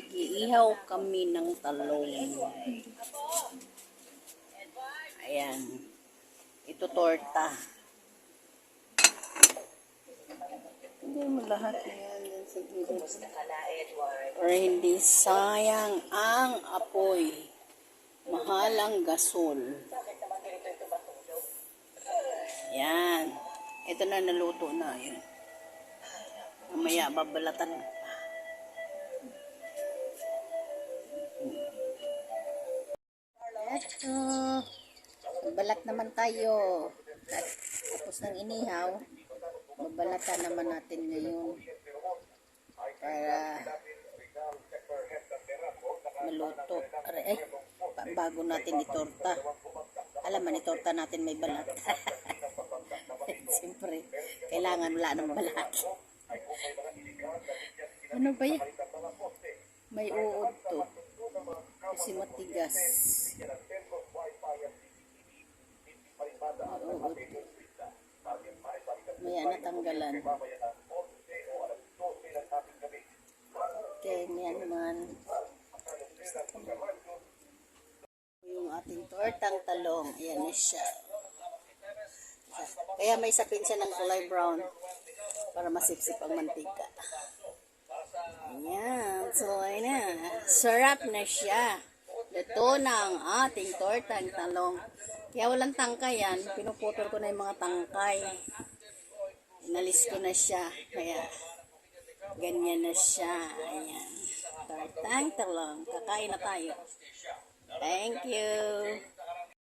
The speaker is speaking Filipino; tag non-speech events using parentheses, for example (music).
Mag-iihaw kami ng talong. Ayan. Ito torta. Hindi mo lahat yan sa. Para hindi sayang ang apoy. Mahal ang gasol. Yan. Ito na naluto na. Yan. Mamaya babalatan. Eto. Balat naman tayo. Tapos ng inihaw, babalatan naman natin ngayon. Para maluto. Ay, bago natin itorta. Alam man, itorta natin may balat. (laughs) Siyempre, kailangan wala ng balat. (laughs) ano ba yan? May uod to. Kasi matigas. May uod. Maya natanggalan. Okay, yan naman. Yung ating tortang talong. Ayan na siya. Kaya may sapin siya ng kulay brown para masipsip ang mantika. Ayan. So. Sarap na siya. Ito na ang ating tortang talong. Kaya walang tangkay yan. Pinuputol ko na yung mga tangkay. Inalis ko na siya. Kaya, ganyan na siya. Ayan. Tortang talong. Kakain na tayo. Thank you.